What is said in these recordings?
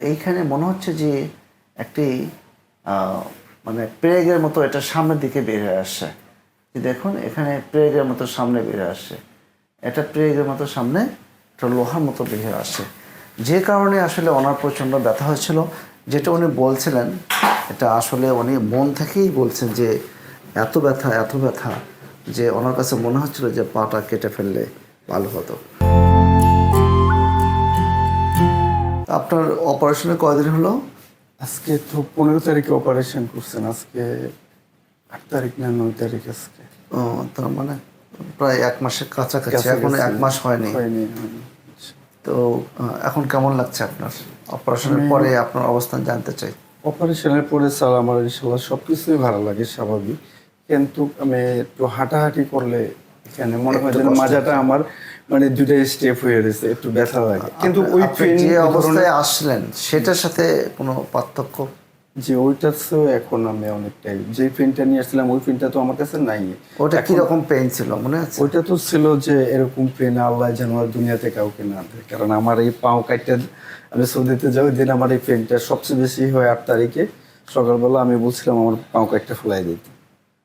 এইখানে মনে হচ্ছে যে একটি মানে প্রেগের মতো এটা সামনের দিকে বের হয়ে আসছে। দেখুন, এখানে প্রেগের মতো সামনে বের আসছে। এটা প্রেগের মতো সামনে একটা লোহার মতো বের আসছে। যে কারণে আসলে ওনার প্রচণ্ড ব্যথা হয়েছিল। যেটা উনি বলছিলেন, এটা আসলে উনি মন থেকেই বলছেন যে এত ব্যথা এত ব্যথা যে ওনার কাছে মনে হচ্ছিল যে পাটা কেটে ফেললে ভালো হতো। আপনার অপারেশনের কয়দিন হলো? আজকে তো পনেরো তারিখে অপারেশন করছেন আজকে আট তারিখ না নয় তারিখ আজকে। ও তার মানে প্রায় এক মাসের কাছাকাছি। এখন এক মাস হয়নি। তো এখন কেমন লাগছে আপনার? অপারেশনের পরে আপনার অবস্থান জানতে চাই। অপারেশনের পরে স্যার আমার ইনশাল্লাহ সব কিছুই ভালো লাগে স্বাভাবিক। কিন্তু আমি একটু হাঁটাহাঁটি করলে এখানে মনে হয় যেন মাজাটা আমার মানে দুটা স্টেপ হয়ে গেছে একটু ব্যথা লাগে কিন্তু ওই পেন যে অবস্থায় আসলেন সেটার সাথে কোনো পার্থক্য? যে ওইটা তো এখন আমি অনেকটাই যে পেনটা নিয়ে আসছিলাম ওই পেনটা তো আমার কাছে নাই। ওটা কীরকম পেন ছিল মনে আছে? ওইটা তো ছিল যে এরকম পেন আল্লাহ যেন আর দুনিয়াতে কাউকে না দেয়। কারণ আমার এই পাও কাটটা আমি সৌদিতে যাওয়ার দিন আমার এই পেনটা সবচেয়ে বেশি হয় আট তারিখে। সকালবেলা আমি বলছিলাম আমার পাও কাটটা ফেলাই দিতে।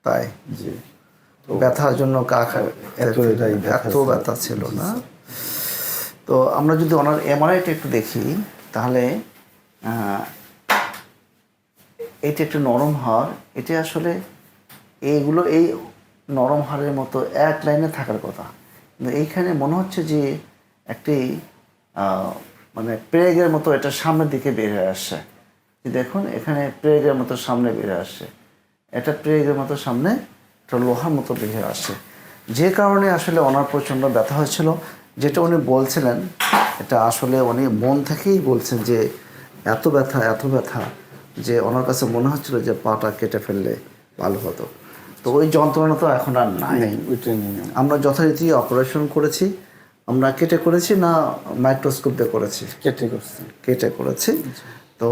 তাই? জি। ব্যথার জন্য কাক এত ব্যথা এত ব্যথা ছিল না। তো আমরা যদি ওনার এমআরআইটা একটু দেখি তাহলে এটা একটু নরম হাড়। এটা আসলে এইগুলো এই নরম হাড়ের মতো এক লাইনে থাকার কথা। কিন্তু এইখানে মনে হচ্ছে যে একটি আহ, মানে প্রেগের মতো এটা সামনের দিকে বের হয়ে আসছে। দেখুন এখানে প্রেগের মতো সামনে বের আসছে। এটা প্রেগের মতো সামনে একটা লোহার মতো হয়ে আসছে যে কারণে আসলে ওনার প্রচণ্ড ব্যথা হয়েছিল। যেটা উনি বলছিলেন এটা আসলে উনি মন থেকেই বলছেন যে এত ব্যথা এত ব্যথা। যে ওনার কাছে মনে হচ্ছিল যে পাটা কেটে ফেললে ভালো হতো। তো ওই যন্ত্রণা তো এখন আর নাই। আমার। যথারীতি অপারেশন করেছি। আমরা কেটে করেছি না মাইক্রোস্কোপ দিয়ে করেছি? কেটে করছি। কেটে করেছি। তো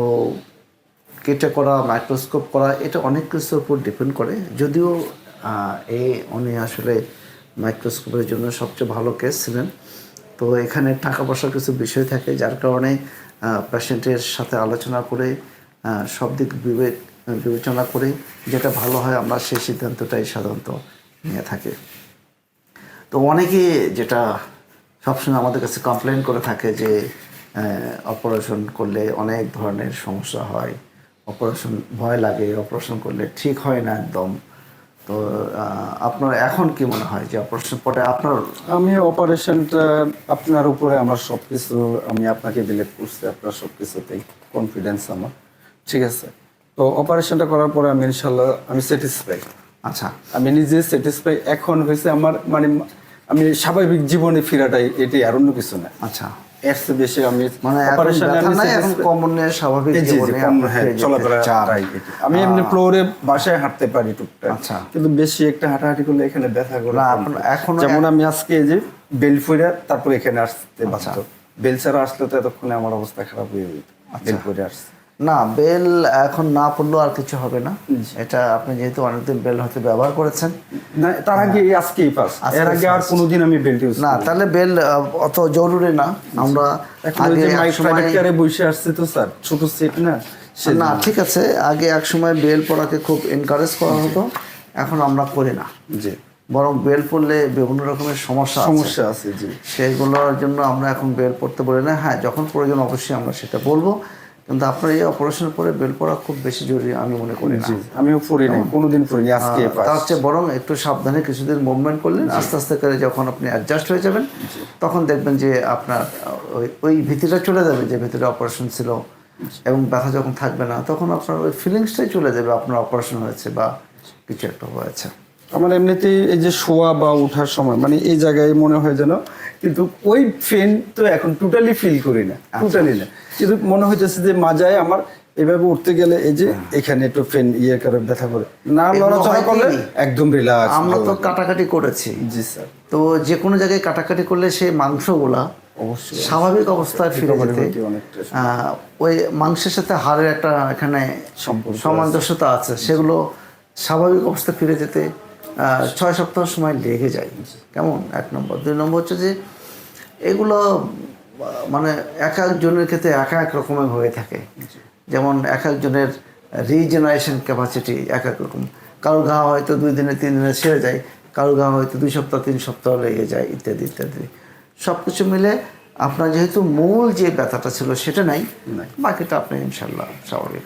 কেটে করা মাইক্রোস্কোপ করা এটা অনেক কিছুর উপর ডিপেন্ড করে। যদিও এই উনি আসলে মাইক্রোস্কোপের জন্য সবচেয়ে ভালো কেস ছিলেন। তো এখানে টাকা পয়সার কিছু বিষয় থাকে, যার কারণে পেশেন্টের সাথে আলোচনা করে সব দিক বিবেক বিবেচনা করে যেটা ভালো হয় আমরা সেই সিদ্ধান্তটাই সাধারণত নিয়ে থাকি। তো অনেকে যেটা সবসময় আমাদের কাছে কমপ্লেন করে থাকে যে অপারেশন করলে অনেক ধরনের সমস্যা হয় অপারেশন ভয় লাগে অপারেশন করলে ঠিক হয় না একদম। তো আপনার এখন কি মনে হয় যে অপারেশন পরে আপনার আমি অপারেশনটা আপনার উপরে আমার সব কিছু আমি আপনাকে বিলেট করছি আপনার সব কিছুতেই কনফিডেন্স আমার। ঠিক আছে? তো অপারেশনটা করার পরে আমি ইনশাল্লাহ আমি স্যাটিসফাই আচ্ছা। আমি নিজে স্যাটিসফাই এখন হয়েছে আমার মানে আমি স্বাভাবিক জীবনে ফেরাটাই এটাই আর অন্য কিছু না। আচ্ছা। এর বেশি আমি মানে এখন কমনে স্বাভাবিক জীবনে হ্যাঁ, চলাফেরা। আমি এমনি ফ্লোরে বাসায় হাঁটতে পারি টুকটাক আচ্ছা। কিন্তু বেশি একটা হাঁটাহাঁটি করলে এখানে ব্যথা করে। এখনও যেমন আমি আজকে এই যে বেলফুরে তারপর এখানে আসতে আচ্ছা। বেলসারা আসলে তো এতক্ষণে আমার অবস্থা খারাপ হয়ে যেত বেলফুরে ফুইরা আসছে না বেল এখন না পড়লেও আর কিছু হবে না। এটা আপনি যেহেতু অনেকদিন বেল হয়তো ব্যবহার করেছেন। না তার আগে আজকেই পাস এর আগে আর কোনোদিন আমি বেল্ট ইউজ না তাহলে বেল অত জরুরি না। আমরা আগে বসে আসছে তো স্যার ছোট সিট না না ঠিক আছে। আগে এক সময় বেল পড়াকে খুব এনকারেজ করা হতো। এখন আমরা করি না। জি। বরং বেল পড়লে বিভিন্ন রকমের সমস্যা সমস্যা আছে জি। সেগুলোর জন্য আমরা এখন বেল পড়তে বলি না। হ্যাঁ যখন প্রয়োজন অবশ্যই আমরা সেটা বলব। কিন্তু আপনার এই অপারেশনের পরে বেল পড়া খুব বেশি জরুরি আমি মনে করি জি আমিও পড়ি নাই কোনোদিন পড়িনি আজকে তার হচ্ছে বরং একটু সাবধানে কিছুদিন মুভমেন্ট করলেন আস্তে আস্তে করে যখন আপনি অ্যাডজাস্ট হয়ে যাবেন তখন দেখবেন যে আপনার ওই ওই ভীতিটা চলে যাবে যে ভিতরে অপারেশন ছিল এবং ব্যথা যখন থাকবে না তখন আপনার ওই ফিলিংসটাই চলে যাবে আপনার অপারেশন হয়েছে বা কিছু একটা হয়েছে। আমার এমনিতেই এই যে শোয়া বা ওঠার সময় মানে এই জায়গায় মনে হয় যেন কিন্তু ওই ফেন তো এখন টোটালি ফিল করি না টোটালি না। কিন্তু মনে হইতেছে যে মাজায় আমার এভাবে উঠতে গেলে এই যে এখানে একটু ফেন ইয়ে করে ব্যথা করে। না লড়াচড়া করলে একদম রিল্যাক্স আমরা তো কাটাকাটি করেছি। জি স্যার। তো যে কোনো জায়গায় কাটাকাটি করলে সেই মাংসগুলা অবশ্যই স্বাভাবিক অবস্থায় ফিরে যেতে ওই মাংসের সাথে হাড়ের একটা এখানে সামঞ্জস্যতা আছে সেগুলো স্বাভাবিক অবস্থায় ফিরে যেতে ছয় সপ্তাহ সময় লেগে যায়। কেমন? এক নম্বর। দুই নম্বর হচ্ছে যে এগুলো মানে এক একজনের ক্ষেত্রে এক এক রকমের হয়ে থাকে। যেমন এক একজনের রিজেনারেশন ক্যাপাসিটি এক এক রকম। কারও ঘা হয়তো দুই দিনে তিন দিনে সেরে যায় কারও ঘা হয়তো দুই সপ্তাহ তিন সপ্তাহ লেগে যায় ইত্যাদি ইত্যাদি। সব কিছু মিলে আপনার যেহেতু মূল যে ব্যথাটা ছিল সেটা নাই বাকিটা আপনি ইনশাল্লাহ স্বাভাবিক।